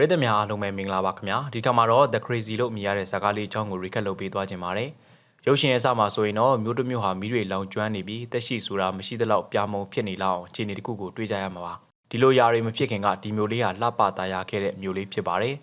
ပရိသတ်များအားလုံးပဲမင်္ဂလာပါခင်ဗျာဒီခါမှာတော့ The Crazy လို့မြည်ရတဲ့ဇာတ်ကားလေးအကြောင်းကို recap လုပ်ပေးသွားခြင်းပါတယ်ရုပ်ရှင်ရဲ့အစမှာဆိုရင်တော့မျိုးတစ်မျိုးဟာမိတွေလောင်ကျွမ်းနေပြီးတက်ရှိဆိုတာမရှိသလောက်ပြာမုံဖြစ်နေလောက်အခြေအနေတစ်ခုကိုတွေးကြရမှာပါဒီလိုຢာတွေမဖြစ်ခင်ကဒီမျိုးလေးဟာလှပသားရခဲ့တဲ့မျိုးလေးဖြစ်ပါတယ်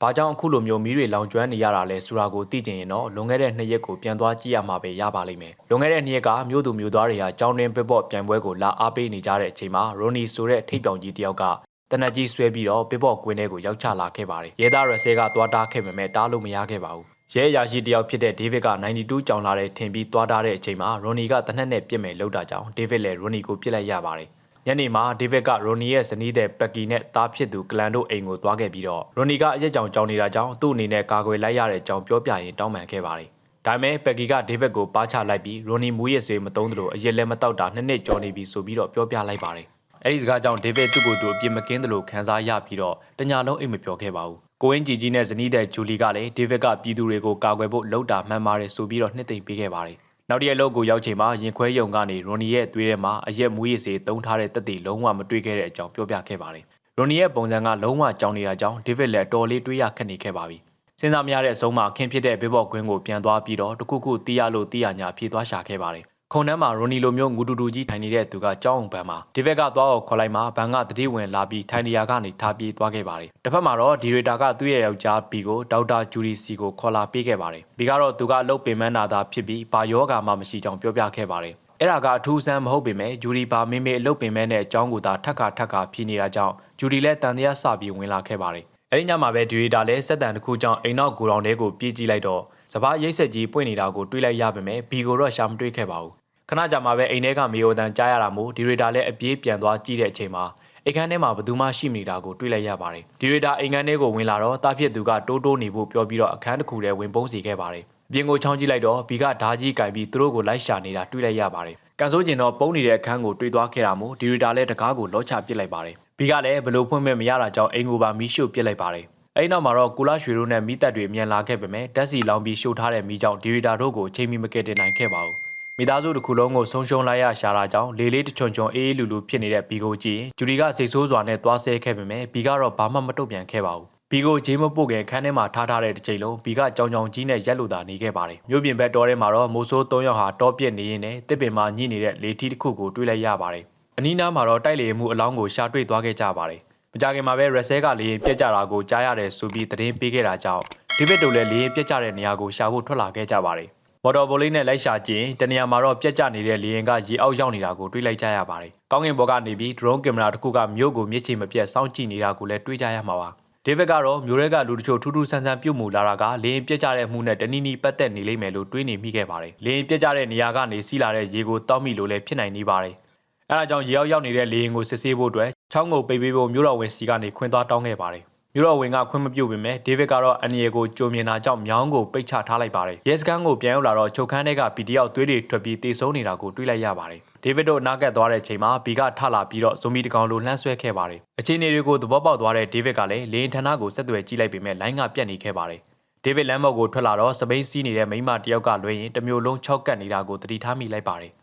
ဘာကြောင့်အခုလိုမျိုးမိတွေလောင်ကျွမ်းနေရတာလဲဆိုတာကိုသိကျင်ရင်တော့လွန်ခဲ့တဲ့နှစ်ရက်ကိုပြန်သွားကြည့်ရမှာပဲရပါလိမ့်မယ်လွန်ခဲ့တဲ့နှစ်ရက်ကမြို့သူမြို့သားတွေဟာကြောင်းတွင်ပပော့ပြန်ပွဲကိုလာအားပေးနေကြတဲ့အချိန်မှာရိုနီဆိုတဲ့ထိပ်ပြောင်ကြီးတယောက်က တနက်ကြီးဆွဲပြီးတော့ပပော့ကွင်းထဲကိုရောက်ချလာခဲ့ပါတယ်ရဲသားရဆဲကသွားတားခဲ့ပေမဲ့တားလို့မရခဲ့ပါဘူးရဲအရာရှိတယောက်ဖြစ်တဲ့ဒေးဗစ်က92ကြောင်လာတဲ့ထင်ပြီးသွားတားတဲ့အချိန်မှာရိုနီကတနက်နဲ့ပြစ်မယ်လောက်တာကြောင့်ဒေးဗစ်လည်းရိုနီကိုပြစ်လိုက်ရပါတယ်ညနေမှာဒေးဗစ်ကရိုနီရဲ့ဇနီးတဲ့ပက်ကီနဲ့တားဖြစ်သူကလန်တို့အိမ်ကိုသွားခဲ့ပြီးတော့ရိုနီကအရက်ကြောင်ကြောင်နေတာကြောင့်သူ့အနေနဲ့ကာကွယ်လိုက်ရတဲ့အကြောင်းပြောပြရင်တောင်းပန်ခဲ့ပါတယ်ဒါပေမဲ့ပက်ကီကဒေးဗစ်ကိုပါချလိုက်ပြီးရိုနီမူးရဲ့ဆွေမတုံးသလိုအရက်လည်းမတောက်တာနှစ်နှစ်ကျော်နေပြီဆိုပြီးတော့ပြောပြလိုက်ပါတယ် အဲ့ဒီစကားကြောင့်ဒေးဗစ်သူ့ကိုယ်သူအပြစ်မကင်းသလိုခံစားရပြီးတော့တညာလုံးအိတ်မပြောခဲ့ပါဘူးကိုဝင်းကြည်ကြီးနဲ့ဇနီးတဲ့ဂျူလီကလည်းဒေးဗစ်ကပြည်သူတွေကိုကာကွယ်ဖို့လှုပ်တာမှန်ပါတယ်ဆိုပြီးတော့နှစ်သိမ့်ပေးခဲ့ပါတယ်နောက်တရက်လောက်ကိုရောက်ချိန်မှာရင်ခွဲယုံကနေရိုနီရဲ့သွေးထဲမှာအရက်မူးရည်စေတုံးထားတဲ့တက်တီလုံးဝမတွေ့ခဲ့တဲ့အကြောင်းပြောပြခဲ့ပါတယ်ရိုနီရဲ့ပုံစံကလုံးဝကြောင်နေတာကြောင့်ဒေးဗစ်လည်းတော်လေးတွေးရခက်နေခဲ့ပါပြီစဉ်းစားမရတဲ့အဆုံးမှာခင်ဖြစ်တဲ့ဘေးဘော့ကွင်းကိုပြန်သွားပြီးတော့တခုခုတီးရလို့တီးရညာဖြေသွားရှာခဲ့ပါတယ် ခုံထဲမှာရိုနီလိုမျိုးငူတူတူကြီးထိုင်နေတဲ့သူကကြောင်းအောင်ပန်းမှာဒီဘက်ကသွားအောင်ခေါ်လိုက်မှာဘန်ကတတိဝင်လာပြီးထိုင်နေရာကနေထားပြေးသွားခဲ့ပါတယ်တစ်ဖက်မှာတော့ဒီရီတာကသူ့ရဲ့ယောက်ျားဘီကိုဒေါက်တာဂျူရီစီကိုခေါ်လာပေးခဲ့ပါတယ်ဘီကတော့သူကအလုပ်ပင်မနာတာဖြစ်ပြီးဘာယောဂါမှမရှိကြောင်းပြောပြခဲ့ပါတယ်အဲ့ဒါကအထူးဆန်းမဟုတ်ပေမဲ့ဂျူဒီပါမေမေအလုပ်ပင်မဲ့တဲ့အကြောင်းကိုသာထက်ခါထက်ခါဖြေနေတာကြောင့်ဂျူဒီလည်းတန်တရားစပြီးဝင်လာခဲ့ပါတယ်အဲ့ဒီညမှာပဲဒီရီတာလည်းစက်တန်တစ်ခုကြောင့်အိမ်နောက်ကိုတောင်တဲကိုပြေးကြည့်လိုက်တော့ စပားရိတ်ဆက်ကြီးပွင့်နေတာကိုတွေးလိုက်ရပေမဲ့ဘီကိုတော့ရှာမတွေးခဲ့ပါဘူးခဏကြာမှပဲအိမ်ထဲကမေယိုတန်ကြားရတာမို့ဒီရီတာလည်းအပြေးပြန်သွားကြည့်တဲ့အချိန်မှာအိမ်ခန်းထဲမှာဘသူမှရှိမနေတာကိုတွေ့လိုက်ရပါတယ်ဒီရီတာအိမ်ခန်းထဲကိုဝင်လာတော့တာဖြစ်သူကတိုးတိုးနေဖို့ပြောပြီးတော့အခန်းတစ်ခုထဲဝင်ပုန်းစီခဲ့ပါတယ်ပြင်ကိုချောင်းကြည့်လိုက်တော့ဘီကဓာကြီးကင်ပြီးသူတို့ကိုလိုက်ရှာနေတာတွေ့လိုက်ရပါတယ်ကန်ဆိုးကျင်တော့ပုံနေတဲ့အခန်းကိုတွေ့သွားခဲ့တာမို့ဒီရီတာလည်းတကားကိုလောချပစ်လိုက်ပါတယ်ဘီကလည်းဘလို့ဖွင့်မဲ့မရတာကြောင့်အိမ်ကိုပါမီးရှို့ပစ်လိုက်ပါတယ် အဲ့နောက်မှာတော့ကူလာရွှေတို့နဲ့မိသက်တွေမြန်လာခဲ့ပေမဲ့တက်စီလောင်ပြီးရှို့ထားတဲ့မိကြောင့်ဒီရီတာတို့ကိုချိန်မီမကယ်တင်နိုင်ခဲ့ပါဘူးမိသားစုတစ်ခုလုံးကိုဆုံးရှုံးလိုက်ရရှာတာကြောင့်လေလေးတချွန်ချွန်အေးအေးလူလူဖြစ်နေတဲ့ဘီကိုကြည့်ဂျူဒီကစိတ်ဆိုးစွာနဲ့သွားဆဲခဲ့ပေမဲ့ဘီကတော့ဘာမှမတုတ်ပြန်ခဲ့ပါဘူးဘီကိုဂျေးမပုတ်ခင်ခန်းထဲမှာထားထားတဲ့တစ်ချိန်လုံးဘီကကြောင်ကြောင်ကြီးနဲ့ရက်လို့သာနေခဲ့ပါတယ်မြို့ပြင်ဘက်တောထဲမှာတော့မိုးဆိုး၃ယောက်ဟာတောပြစ်နေရင်းနဲ့တစ်ပင်မှာညှိနေတဲ့လေထီတစ်ခုကိုတွေ့လိုက်ရပါတယ်အနီးနားမှာတော့တိုက်လေမှုအလောင်းကိုရှာတွေ့သွားခဲ့ကြပါတယ်မ ကြခင်မှာပဲရက်ဆဲကလေရင်ပြက်ကြတာကိုကြားရတယ်ဆိုပြီးသတင်းပေးခဲ့တာကြောင့်ဒီဘက်တို့လည်းလေရင်ပြက်ကြတဲ့နေရာကိုရှာဖို့ထွက်လာခဲ့ကြပါတယ်မော်တော်ဘိုလေးနဲ့လိုက်ရှာကြည့်တနေရာမှာတော့ပြက်ကျနေတဲ့လေရင်ကရေအောက်ရောက်နေတာကိုတွေ့လိုက်ကြရပါတယ်။ကောင်းကင်ဘော်ကနေပြီး drone ကင်မရာတစ်ခုကမြို့ကိုမြစ်ချေမပြတ်စောင့်ကြည့်နေတာကိုလည်းတွေ့ကြရမှာပါ။ဒေးဗစ်ကတော့မျိုးရဲကလူတချို့ထူးထူးဆန်းဆန်းပြုတ်မူလာတာကလေရင်ပြက်ကျတဲ့မှုနဲ့တနီနီပတ်သက်နေလိမ့်မယ်လို့တွေးနေမိခဲ့ပါတယ်။လေရင်ပြက်ကျတဲ့နေရာကနေစီးလာတဲ့ရေကိုတောက်မိလို့လည်းဖြစ်နိုင်နေပါတယ်။အဲဒါကြောင့်ရေအောက်ရောက်နေတဲ့လေရင်ကိုစစ်ဆေးဖို့အတွက် ချောင်းကိုပိတ်ပေးဖို့မျိုးတော်ဝင်စီကနေခွင်သွားတောင်းခဲ့ပါတယ်။မြို့တော်ဝင်ကခွင့်မပြုပေမဲ့ဒေးဗစ်ကတော့အန်ရီကိုကြိုမြင်တာကြောင့်မြောင်းကိုပိတ်ချထားလိုက်ပါတယ်။ရဲစခန်းကိုပြန်ရောက်လာတော့ချုပ်ခန်းထဲကပီတယောက်သွေးတွေထွက်ပြီးတေဆုံးနေတာကိုတွေ့လိုက်ရပါတယ်။ဒေးဗစ်တို့နားကပ်သွားတဲ့ချိန်မှာဘီကထလာပြီးတော့ဇိုမီတကောင်လိုလှမ်းဆွဲခဲ့ပါတယ်။အခြေအနေတွေကိုသဘောပေါက်သွားတဲ့ဒေးဗစ်ကလည်းလေရင်ဌာနကိုဆက်သွယ်ကြည့်လိုက်ပေမဲ့လိုင်းကပြတ်နေခဲ့ပါတယ်။ဒေးဗစ်လမ်းမော်ကိုထွက်လာတော့စပိန်စီးနေတဲ့မိန်းမတယောက်ကလွှဲရင်တမျိုးလုံးချောက်ကပ်နေတာကိုသတိထားမိလိုက်ပါတယ်။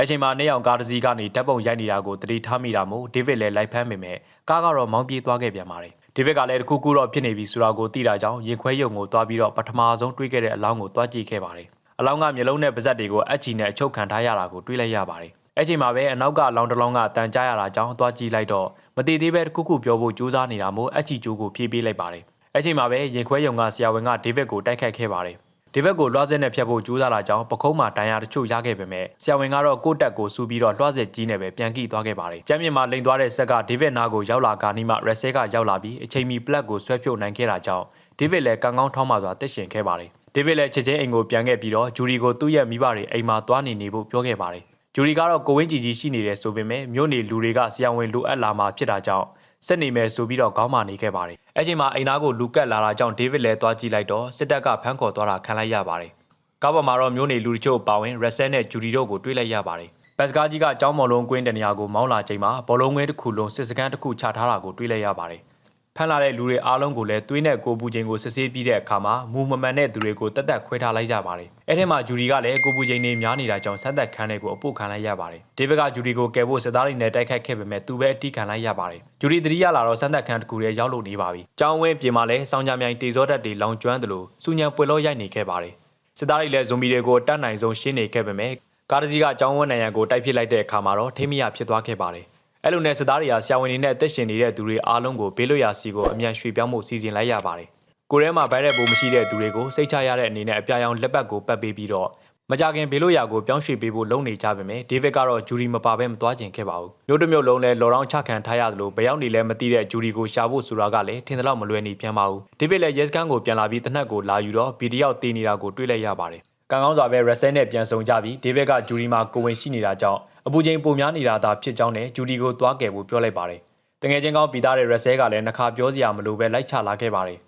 အချိန်မှာနေအောင်ကားတစ်စီးကနေဓာတ်ပုံရိုက်နေတာကိုသတိထားမိတာမို့ဒေးဗစ်လည်းလိုက်ဖမ်းပေမဲ့ကားကတော့မောင်းပြေးသွားခဲ့ပြန်ပါတယ်။ဒေးဗစ်ကလည်းတခုခုတော့ဖြစ်နေပြီဆိုတာကိုသိတာကြောင့်ရင်ခွဲယုံကိုသွားပြီးတော့ပထမဆုံးတွေးခဲ့တဲ့အလောင်းကိုသွားကြည့်ခဲ့ပါတယ်။အလောင်းကမျိုးလုံးနဲ့ပါဇက်တွေကိုအက်ချီနဲ့အချုပ်ခံထားရတာကိုတွေးလိုက်ရပါတယ်။အဲ့ချိန်မှာပဲအနောက်ကအလောင်းတစ်လောင်းကအတန်ကြားရတာကြောင့်သွားကြည့်လိုက်တော့မတည်သေးပဲတခုခုပြောဖို့ကြိုးစားနေတာမို့အက်ချီကျိုးကိုဖြည့်ပေးလိုက်ပါတယ်။အဲ့ချိန်မှာပဲရင်ခွဲယုံကဆရာဝန်ကဒေးဗစ်ကိုတိုက်ခိုက်ခဲ့ပါတယ် ဒီဘက်ကိုလွှားစစ်နဲ့ဖျက်ဖို့ကြိုးစားတာကြောင့်ပခုံးမှာဒဏ်ရာတချို့ရခဲ့ပေမဲ့ဆရာဝန်ကတော့ကိုတက်ကိုစူးပြီးတော့လွှားစစ်ကြီးနဲ့ပဲပြန်ကြည့်သွားခဲ့ပါတယ်။ကျမ်းမြင့်မှာလိန်သွားတဲ့ဆက်ကဒေးဗစ်နာကိုရောက်လာကနီးမှရက်ဆဲကရောက်လာပြီးအချိန်မီပလက်ကိုဆွဲဖြုတ်နိုင်ခဲ့တာကြောင့်ဒေးဗစ်လည်းကံကောင်းထောင်းမှစွာတက်ရှင်ခဲ့ပါတယ်။ဒေးဗစ်လည်းချက်ချင်းအိမ်ကိုပြန်ခဲ့ပြီးတော့ဂျူရီကိုသူ့ရဲ့မိဘတွေအိမ်မှာသွားနေနေဖို့ပြောခဲ့ပါတယ်။ဂျူရီကတော့ကိုဝင်းကြီးကြီးရှိနေတယ်ဆိုပေမဲ့မြို့နေလူတွေကဆရာဝန်လိုအပ်လာမှဖြစ်တာကြောင့် ဆက်နေမယ်ဆိုပြီးတော့ခေါင်းမာနေခဲ့ပါတယ်။အဲ့ချိန်မှာအိမ်သားကိုလူကတ်လာတာကြောင့်ဒေးဗစ်လည်းသွားကြည့်လိုက်တော့စစ်တပ်ကဖမ်းခေါ်သွားတာခံလိုက်ရပါတယ်။ကားပေါ်မှာတော့မျိုးနေလူတချို့ပါဝင်ရက်ဆဲနဲ့ဂျူဒီတို့ကိုတွေ့လိုက်ရပါတယ်။ဘတ်စကားကြီးကကျောင်းမော်လုံးကွင်းတနေရာကိုမောင်းလာချိန်မှာဘောလုံးငွေတစ်ခုလုံးစစ်စကန်တစ်ခုချထားတာကိုတွေ့လိုက်ရပါတယ်။ ဖမ်းလာတဲ့လူတွေအားလုံးကိုလည်းသွေးနဲ့ကိုပူချိန်ကိုစစ်ဆေးပြီးတဲ့အခါမှာမူမမှန်တဲ့သူတွေကိုတက်တက်ခွဲထားလိုက်ကြပါတယ်။အဲ့ထဲမှာဂျူဒီကလည်းကိုပူချိန်တွေများနေတာကြောင့်ဆက်သက်ခန်းတွေကိုအပုတ်ခံလိုက်ရပါတယ်။ဒေးဗစ်ကဂျူဒီကိုကယ်ဖို့စစ်သားတွေနဲ့တိုက်ခိုက်ခဲ့ပေမဲ့သူပဲအတိခံလိုက်ရပါတယ်။ဂျူဒီတတိယလာတော့ဆက်သက်ခန်းတစ်ခုရဲ့ရောက်လို့နေပါပြီ။ကျောင်းဝင်းပြင်မှာလည်းစောင်းကြမြိုင်တေဇောဓာတ်တွေလောင်ကျွမ်းသလိုစူညံပွေလို့ရိုက်နေခဲ့ပါတယ်။စစ်သားတွေလည်းဇွန်ဘီတွေကိုတတ်နိုင်ဆုံးရှင်းနေခဲ့ပေမဲ့ကားတစ်စီးကအကြောင်းဝန်းနိုင်ရန်ကိုတိုက်ပစ်လိုက်တဲ့အခါမှာတော့ထိမိရဖြစ်သွားခဲ့ပါတယ်။ အဲ့လိုနဲ့စစ်သားတွေကဆရာဝန်တွေနဲ့အသက်ရှင်နေတဲ့သူတွေအားလုံးကိုဘေးလွတ်ရာစီကိုအမြန်ရွှေ့ပြောင်းမှုစီစဉ်လိုက်ရပါတယ်။ကိုရဲမှာဗိုင်းရပ်ပိုးမရှိတဲ့သူတွေကိုစိတ်ချရတဲ့အနေနဲ့အပြာရောင်လက်ပတ်ကိုပတ်ပေးပြီးတော့မကြခင်ဘေးလို့ရာကိုပြောင်းရွှေ့ပေးဖို့လုပ်နေကြပါမယ်ဒေးဗစ်ကတော့ဂျူရီမပါဘဲမသွားကျင်ခဲ့ပါဘူးမြို့တစ်မြို့လုံးလဲလော်ရောင်းချခံထားရတယ်လို့ဘယ်ရောက်နေလဲမသိတဲ့ဂျူရီကိုရှာဖို့ဆိုတာကလည်းထင်သလောက်မလွယ်နေပြန်ပါဘူးဒေးဗစ်လည်းရဲစခန်းကိုပြန်လာပြီးတနက်ကိုလာယူတော့ဗီဒီယိုတေးနေတာကိုတွေ့လိုက်ရပါတယ် ကံကောင်းစွာပဲရက်ဆဲနဲ့ပြန်ဆောင်ကြပြီးဒေးဗစ်ကဂျူရီမှာကိုဝင်ရှိနေတာကြောင့်အပူချိန်ပုံများနေတာသာဖြစ်ကြောင်းနဲ့ဂျူရီကိုသွားကယ်ဖို့ပြောလိုက်ပါတယ်တငယ်ချင်းကောင်းပြီးသားတဲ့ရက်ဆဲကလည်းနှခါပြောစရာမလိုပဲလိုက်ချလာခဲ့ပါတယ်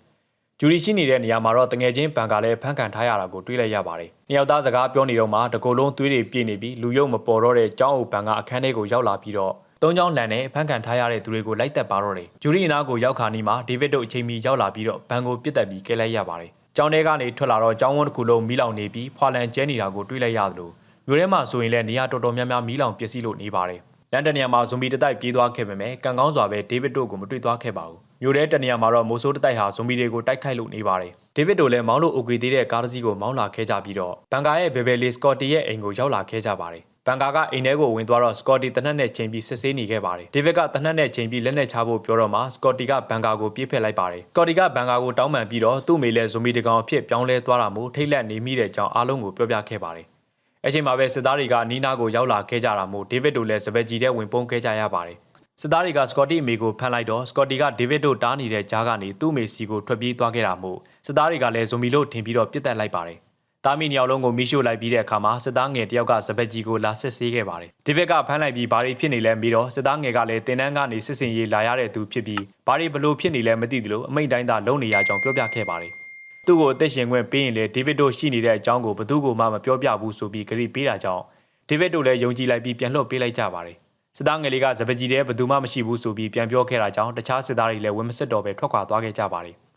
ဂျူရီရှိနေတဲ့နေရာမှာတော့တငယ်ချင်းဘန်ကလည်းဖန်ခံထားရတာကိုတွေ့လိုက်ရပါတယ်။နှစ်ယောက်သားစကားပြောနေတော့မှတကိုယ်လုံးသွေးတွေပြည့်နေပြီးလူယုံမပေါ်တော့တဲ့ကျောင်းအုပ်ဘန်ကအခန်းထဲကိုရောက်လာပြီးတော့သုံးချောင်းလန်နဲ့ဖန်ခံထားရတဲ့သူတွေကိုလိုက်သက်ပါတော့တယ်။ဂျူရီအနာကိုရောက်ခါနီးမှာဒေးဗစ်တို့အချိန်မီရောက်လာပြီးတော့ဘန်ကိုပြစ်တက်ပြီးကဲလိုက်ရပါတယ်။ ကျောင်းထဲကနေထွက်လာတော့ကျောင်းဝန်းတစ်ခုလုံးမီးလောင်နေပြီးဖွာလန်ကျဲနေတာကိုတွေ့လိုက်ရသလိုမြို့ထဲမှာဆိုရင်လည်းနေရာတော်တော်များများမီးလောင်ပျက်စီးလို့နေပါတယ်။လန်ဒန်နေရာမှာဇွန်ဘီတတိုက်ပြေးသွားခဲ့ပေမဲ့ကံကောင်းစွာပဲဒေးဗစ်တို့ကိုမတွေ့သွားခဲ့ပါဘူး။မြို့ထဲတနေရာမှာတော့မိုးဆိုးတတိုက်ဟာဇွန်ဘီတွေကိုတိုက်ခိုက်လို့နေပါတယ်။ဒေးဗစ်တို့လည်းမောင်းလို့အိုကေသေးတဲ့ကားတစ်စီးကိုမောင်းလာခဲ့ကြပြီးတော့ဘန်ကာရဲ့ဘေဘယ်လီစကော့တီရဲ့အိမ်ကိုရောက်လာခဲ့ကြပါတယ်။ ဘန်ကာကအိမ်ထဲကိုဝင်သွားတော့စကော့တီတနက်နဲ့ချိန်ပြီးစစ်ဆေးနေခဲ့ပါတယ်။ဒေးဗစ်ကတနက်နဲ့ချိန်ပြီးလက်နဲ့ချဖို့ပြောတော့မှစကော့တီကဘန်ကာကိုပြေးဖက်လိုက်ပါတယ်။စကော့တီကဘန်ကာကိုတောင်းပန်ပြီးတော့သူ့မိလဲဇွန်ဘီတကောင်အဖြစ်ပြောင်းလဲသွားတာမို့ထိတ်လက်နေမိတဲ့အကြောင်းအားလုံးကိုပြောပြခဲ့ပါတယ်။အချိန်မှာပဲစစ်သားတွေကနီးနားကိုရောက်လာခဲ့ကြတာမို့ဒေးဗစ်တို့လည်းစပယ်ဂျီထဲဝင်ပုန်းခဲ့ကြရပါတယ်။စစ်သားတွေကစကော့တီအမေကိုဖမ်းလိုက်တော့စကော့တီကဒေးဗစ်တို့တားနေတဲ့ကြားကနေသူ့အမေစီကိုထွက်ပြေးသွားခဲ့တာမို့စစ်သားတွေကလည်းဇွန်ဘီလို့ထင်ပြီးတော့ပြစ်တက်လိုက်ပါတယ်။ တာမီညောင်လုံးကိုမိရှို့လိုက်ပြီးတဲ့အခါမှာစစ်သားငယ်တယောက်ကစပက်ကြီးကိုလာစစ်ဆေးခဲ့ပါတယ်။ဒေးဗစ်ကဖမ်းလိုက်ပြီးဘာတွေဖြစ်နေလဲပြီးတော့စစ်သားငယ်ကလည်းတင်တန်းကနေစစ်စင်ရေးလာရတဲ့သူဖြစ်ပြီးဘာတွေဘလို့ဖြစ်နေလဲမသိသလိုအမိန့်တိုင်းသာလုံနေရကြောင်းပြောပြခဲ့ပါတယ်။သူ့ကိုအသက်ရှင်ခွင့်ပေးရင်လေဒေးဗစ်တို့ရှိနေတဲ့အကြောင်းကိုဘသူ့ကိုမှမပြောပြဘူးဆိုပြီးဂရီပေးတာကြောင့်ဒေးဗစ်တို့လည်းယုံကြည်လိုက်ပြီးပြန်လွှတ်ပေးလိုက်ကြပါတယ်။စစ်သားငယ်လေးကစပကြီးတဲ့ဘသူမှမရှိဘူးဆိုပြီးပြန်ပြောခဲ့တာကြောင့်တခြားစစ်သားတွေလည်းဝင်းမစစ်တော့ပဲထွက်ခွာသွားခဲ့ကြပါတယ်။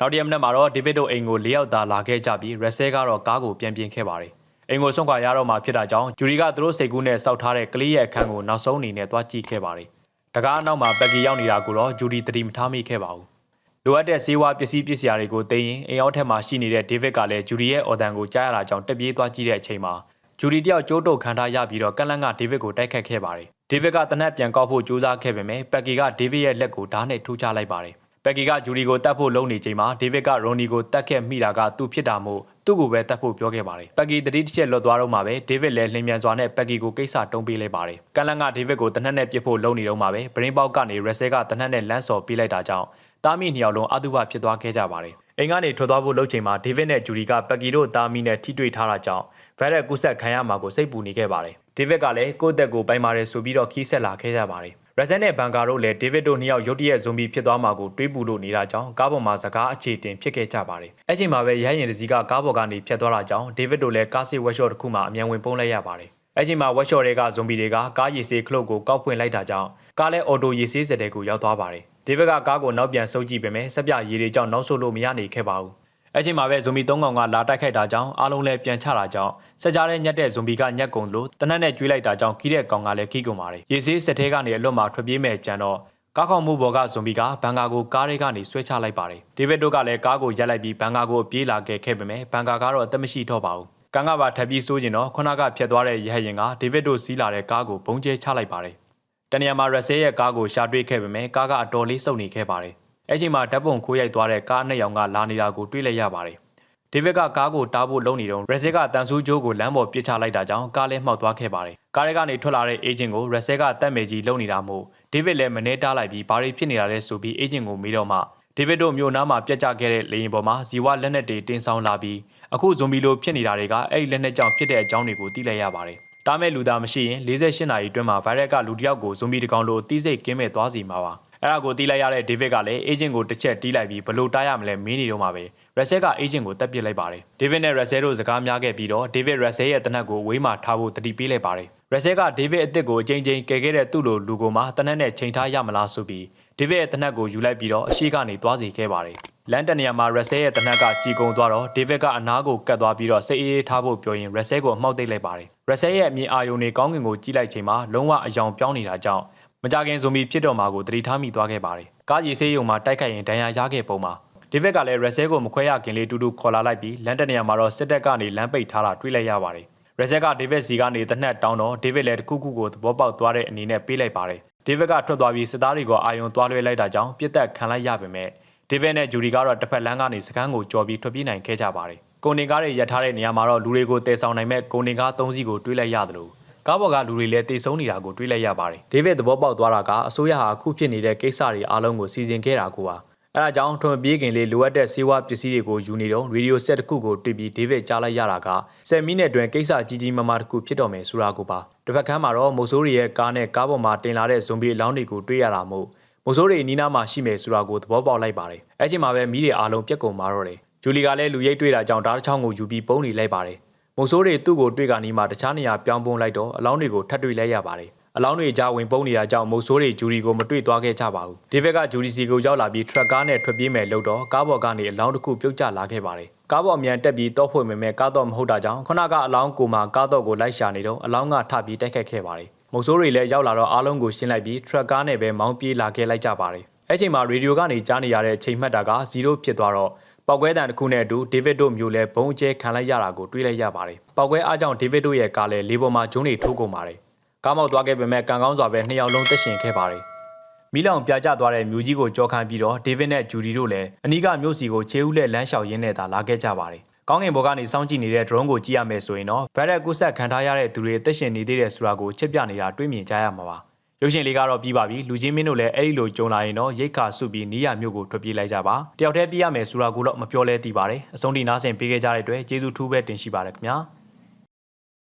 နောက်တရက်မနက်မှာတော့ဒေးဗစ်တို့အိမ်ကို၄ယောက်သာလာခဲ့ကြပြီးရက်ဆဲကတော့ကားကိုပြန်ပြင်ခဲ့ပါတယ်။အိမ်ကိုဆုံးခွာရတော့မှဖြစ်တာကြောင့်ဂျူရီကသူတို့စိတ်ကူးနဲ့စောက်ထားတဲ့ကလေးရဲ့အခန်းကိုနောက်ဆုံးအနေနဲ့သွားကြည့်ခဲ့ပါတယ်။တကားအနောက်မှာပက်ကီရောက်နေတာကိုတော့ဂျူရီတတိမထားမိခဲ့ပါဘူး။လိုအပ်တဲ့ဆေးဝါးပစ္စည်းပစ္စည်းတွေကိုသိရင်အိမ်အောက်ထက်မှာရှိနေတဲ့ဒေးဗစ်ကလည်းဂျူရီရဲ့အော်ဒန်ကိုကြားရတာကြောင့်တက်ပြေးသွားကြည့်တဲ့အချိန်မှာဂျူရီတယောက်ကြိုးတုပ်ခံထားရပြီးတော့ကန့်လန့်ကဒေးဗစ်ကိုတိုက်ခတ်ခဲ့ပါတယ်။ဒေးဗစ်ကတနက်ပြန်ကောက်ဖို့ကြိုးစားခဲ့ပေမဲ့ပက်ကီကဒေးဗစ်ရဲ့လက်ကိုဓာတ်နဲ့ထိုးချလိုက်ပါတယ်။ ပက်ကီကဂျူရီကိုတတ်ဖို့လုပ်နေချိန်မှာဒေးဗစ်ကရိုနီကိုတတ်ခဲ့မိတာကသူ့ဖြစ်တာမို့သူ့ကိုပဲတတ်ဖို့ပြောခဲ့ပါတယ်ပက်ကီတတိတစ်ချက်လွတ်သွားတော့မှပဲဒေးဗစ်လည်းလင်းမြန်စွာနဲ့ပက်ကီကိုကိစ္စတုံးပေးလိုက်ပါတယ်ကန်လန်ကဒေးဗစ်ကိုတနက်နဲ့ပြစ်ဖို့လုပ်နေတော့မှပဲဘရင်းပေါက်ကနေရက်ဆဲကတနက်နဲ့လမ်းစော်ပေးလိုက်တာကြောင့်တာမီနှစ်ယောက်လုံးအတုပဖြစ်သွားခဲ့ကြပါတယ်အိမ်ကနေထွက်သွားဖို့လုပ်ချိန်မှာဒေးဗစ်နဲ့ဂျူရီကပက်ကီတို့တာမီနဲ့ထိတွေ့ထားတာကြောင့်ဗိုင်းရပ်ကူးစက်ခံရမှာကိုစိတ်ပူနေခဲ့ပါတယ်ဒေးဗစ်ကလည်းကိုယ့်အသက်ကိုပိုင်ပါတယ်ဆိုပြီးတော့ခီးဆက်လာခဲ့ကြပါတယ် ရက်ဆန်နဲ့ဘန်ကာတို့လည်းဒေးဗစ်တို့နှစ်ယောက်ရုတ်တရက်ဇွန်ဘီဖြစ်သွားမှာကိုတွေးပူလို့နေတာကြောင့်ကားပေါ်မှာစကားအခြေတင်ဖြစ်ခဲ့ကြပါတယ်။အဲ့ချိန်မှာပဲရဟရင်တစည်းကကားပေါ်ကနေဖြတ်သွားတာကြောင့်ဒေးဗစ်တို့လည်းကားစီဝက်ရှော့တစ်ခုမှအမြန်ဝင်ပုံးလိုက်ရပါတယ်။အဲ့ချိန်မှာဝက်ရှော့တွေကဇွန်ဘီတွေကကားရည်စေးခလုတ်ကိုကောက်ဖွင့်လိုက်တာကြောင့်ကားလည်းအော်တိုရည်စေးစတဲ့ကိုရောက်သွားပါတယ်။ဒေးဗစ်ကကားကိုနောက်ပြန်ဆုပ်ကြည့်ပေမဲ့စက်ပြရည်တွေကြောင့်နောက်ဆုတ်လို့မရနိုင်ခဲ့ပါဘူး။ အဲ့ချိန်မှာပဲဇွန်ဘီ၃ကောင်ကလာတိုက်ခိုက်တာကြောင့်အားလုံးလည်းပြန်ချတာကြောင့်စက်ကြားတဲ့ညက်တဲ့ဇွန်ဘီကညက်ကုန်လို့တနက်နဲ့ကျွေးလိုက်တာကြောင့်ကြီးတဲ့ကောင်ကလည်းကြီးကုန်ပါတယ်။ရေစေးစက်ထဲကနေအလွတ်မှာထွက်ပြေးမဲ့ကြံတော့ကားခေါမှုဘော်ကဇွန်ဘီကဘန်ကာကိုကားတွေကနေဆွဲချလိုက်ပါတယ်။ဒေးဗစ်တို့ကလည်းကားကိုရက်လိုက်ပြီးဘန်ကာကိုပြေးလာခဲ့ခဲ့ပေမဲ့ဘန်ကာကတော့အသက်မရှိတော့ပါဘူး။ကန်ကပါထပ်ပြီးစိုးကျင်တော့ခုနကဖြတ်သွားတဲ့ရဟရင်ကဒေးဗစ်တို့စီးလာတဲ့ကားကိုဘုံကျဲချလိုက်ပါတယ်။တနေရာမှာရက်ဆဲရဲ့ကားကိုရှာတွေ့ခဲ့ပေမဲ့ကားကအတော်လေးစုပ်နေခဲ့ပါတယ်။ အဲ့ချိန်မှာဓာတ်ပုံခိုးရိုက်သွားတဲ့ကားနှစ်ယောက်ကလာနေတာကိုတွေ့လိုက်ရပါတယ်။ဒေးဗစ်ကကားကိုတားဖို့လုပ်နေတော့ရက်ဆဲကတန်ဆူးဂျိုးကိုလမ်းပေါ်ပစ်ချလိုက်တာကြောင့်ကားလည်းမှောက်သွားခဲ့ပါတယ်။ကားထဲကနေထွက်လာတဲ့အေဂျင့်ကိုရက်ဆဲကတတ်မယ်ကြီးလုပ်နေတာမို့ဒေးဗစ်လည်းမနှဲတားလိုက်ပြီးဘာတွေဖြစ်နေတာလဲဆိုပြီးအေဂျင့်ကိုမေးတော့မှဒေးဗစ်တို့မြို့နားမှာပြက်ကျခဲ့တဲ့လေယာဉ်ပေါ်မှာဇီဝလက်နက်တွေတင်ဆောင်လာပြီးအခုဇွန်ဘီလိုဖြစ်နေတာတွေကအဲ့ဒီလက်နက်ကြောင့်ဖြစ်တဲ့အကြောင်းတွေကိုသိလိုက်ရပါတယ်။တားမဲ့လူသားမရှိရင်48နာရီအတွင်းမှာဗိုင်းရပ်ကလူတစ်ယောက်ကိုဇွန်ဘီတစ်ကောင်လိုတီးစိတ်ကင်းမဲ့သွားစီမှာပါ။ အဲ့ဒါကိုတီးလိုက်ရတဲ့ဒေးဗစ်ကလည်းအေဂျင့်ကိုတစ်ချက်တီးလိုက်ပြီးဘလို့တားရမလဲမင်းနေတော့မှာပဲရက်ဆဲကအေဂျင့်ကိုတပ်ပစ်လိုက်ပါတယ်ဒေးဗစ်နဲ့ရက်ဆဲတို့စကားများခဲ့ပြီးတော့ဒေးဗစ်ရက်ဆဲရဲ့တနက်ကိုဝေးမှထားဖို့တတိပေးလိုက်ပါတယ်ရက်ဆဲကဒေးဗစ်အစ်စ်ကိုအချိန်ချင်းကယ်ခဲ့တဲ့သူ့လိုလူကိုမှတနက်နဲ့ချိန်ထားရမလားဆိုပြီးဒေးဗစ်ရဲ့တနက်ကိုယူလိုက်ပြီးတော့အရှိကနေသွားစီခဲ့ပါတယ်လန်တနေရာမှာရက်ဆဲရဲ့တနက်ကကြီးကုံသွားတော့ဒေးဗစ်ကအနားကိုကတ်သွားပြီးတော့စိတ်အေးအေးထားဖို့ပြောရင်ရက်ဆဲကိုအမှောက်သိပ်လိုက်ပါတယ်ရက်ဆဲရဲ့အမြင်အာရုံတွေကောင်းကင်ကိုကြီးလိုက်ချိန်မှာလုံးဝအယောင်ပြောင်းနေတာကြောင့် မကြခင်ဇွန်ဘီဖြစ်တော့မှာကိုသတိထားမိသွားခဲ့ပါတယ်ကားကြီးဆေးရုံမှာတိုက်ခိုက်ရင်ဒဏ်ရာရခဲ့ပုံမှာဒေးဗစ်ကလည်းရက်ဆဲကိုမခွဲရခင်လေးတူတူခေါ်လာလိုက်ပြီးလန်တနေရာမှာတော့စစ်တပ်ကနေလမ်းပိတ်ထားတာတွေ့လိုက်ရပါတယ်ရက်ဆက်ကဒေးဗစ်စီကနေတနက်တောင်းတော့ဒေးဗစ်လည်းတခုခုကိုသဘောပေါက်သွားတဲ့အနေနဲ့ပေးလိုက်ပါတယ်ဒေးဗစ်ကထွက်သွားပြီးစစ်သားတွေကိုအာယုံသွားလွှဲလိုက်တာကြောင့်ပြစ်သက်ခံလိုက်ရပေမဲ့ဒေးဗစ်နဲ့ဂျူဒီကတော့တစ်ဖက်လမ်းကနေစကန်းကိုကြော်ပြီးထွက်ပြေးနိုင်ခဲ့ကြပါတယ်ကိုနေကားတွေရပ်ထားတဲ့နေရာမှာတော့လူတွေကိုတည်ဆောင်နိုင်မဲ့ကိုနေကား၃စီးကိုတွေးလိုက်ရတယ်လို့ ကားပေါ်ကလူတွေလည်းတေဆုံးနေတာကိုတွေးလိုက်ရပါတယ်ဒေးဗစ်သဘောပေါက်သွားတာကအစိုးရဟာအခုဖြစ်နေတဲ့ကိစ္စတွေအားလုံးကိုစီစဉ်ခဲ့တာကိုပါအဲဒါကြောင့်ထွန်ပြေးခင်လေးလိုအပ်တဲ့စေဝါပစ္စည်းတွေကိုယူနေတော့ရေဒီယိုဆက်တစ်ခုကိုတွေ့ပြီးဒေးဗစ်ကြားလိုက်ရတာက10မိနစ်အတွင်းကိစ္စကြီးကြီးမားမားတစ်ခုဖြစ်တော့မယ်ဆိုတာကိုပါတစ်ဖက်ကမ်းမှာတော့မိုဆိုးရီရဲ့ကားနဲ့ကားပေါ်မှာတင်လာတဲ့ဇွန်ဘီအလောင်းတွေကိုတွေ့ရတာမို့မိုဆိုးရီနီးနားမှာရှိမယ်ဆိုတာကိုသဘောပေါက်လိုက်ပါတယ်အဲ့ချိန်မှာပဲမိတွေအားလုံးပြက်ကုန်မာတော့တယ်ဂျူလီကလည်းလူရိတ်တွေ့တာကြောင့်ဓာတ်တစ်ချောင်းကိုယူပြီးပုံးနေလိုက်ပါတယ် မိုဆိုးရီသူ့ကိုတွေ့ကနီးမှာတခြားနေရာပြောင်းပုံးလိုက်တော့အလောင်းတွေကိုထပ်တွေ့လိုက်ရပါတယ်အလောင်းတွေကြားဝင်ပုံးနေတာကြောင့်မိုဆိုးတွေဂျူရီကိုမတွေ့သွားခဲ့ကြပါဘူး။ဒေးဗစ်ကဂျူရီစီကိုရောက်လာပြီးထရက်ကားနဲ့ထွက်ပြေးမယ်လို့တော့ကားပေါ်ကနေအလောင်းတစ်ခုပြုတ်ကျလာခဲ့ပါတယ်။ကားပေါ်အမြန်တက်ပြီးတောဖွင့်မယ်မဲ့ကားတော့မဟုတ်တာကြောင့်ခဏကအလောင်းကိုမှကားတော့ကိုလိုက်ရှာနေတော့အလောင်းကထပြီးတိုက်ခတ်ခဲ့ပါတယ်။မိုဆိုးတွေလည်းရောက်လာတော့အားလုံးကိုရှင်းလိုက်ပြီးထရက်ကားနဲ့ပဲမောင်းပြေးလာခဲ့လိုက်ကြပါတယ်။အဲ့ချိန်မှာရေဒီယိုကနေကြားနေရတဲ့ချိန်မှတ်တာက0ဖြစ်သွားတော့ ပောက်ကွဲတံတစ်ခုနဲ့အတူဒေးဗစ်တို့မျိုးလဲဘုံကျဲခံလိုက်ရတာကိုတွေးလိုက်ရပါတယ်။ပောက်ကွဲအားကြောင့်ဒေးဗစ်တို့ရဲ့ကားလဲလေးပေါ်မှာဂျုံးတွေထိုးကုန်ပါတယ်။ကားမောက်သွားခဲ့ပေမဲ့ကံကောင်းစွာပဲနှစ်ယောက်လုံးသက်ရှင်ခဲ့ပါတယ်။မီလောင်ပြကျသွားတဲ့မြို့ကြီးကိုကြောခံပြီးတော့ဒေးဗစ်နဲ့ဂျူဒီတို့လည်းအနီးကမြို့စီကိုခြေဦးလက်လမ်းလျှောက်ရင်းနဲ့သာလာခဲ့ကြပါတယ်။ကောင်းကင်ဘော်ကနေစောင့်ကြည့်နေတဲ့ drone ကိုကြည့်ရမယ်ဆိုရင်တော့ဗိုင်းရပ်ကူးစက်ခံထားရတဲ့သူတွေသက်ရှင်နေသေးတယ်ဆိုတာကိုချစ်ပြနေတာတွေ့မြင်ကြရမှာပါ။ ရုပ်ရှင်လေးကတော့ပြီးပါပြီလူချင်းမင်းတို့လည်းအဲ့ဒီလိုကြုံလာရင်တော့ရိတ်ခါစုပြီးနီးရမြို့ကိုထွက်ပြေးလိုက်ကြပါတယောက်တည်းပြေးရမယ်ဆိုတာကိုတော့မပြောလဲသိပါတယ်အဆုံးထိနားဆင်ပေးခဲ့ကြတဲ့အတွက်ကျေးဇူးထူးပဲတင်ရှိပါတယ်ခင်ဗျာ။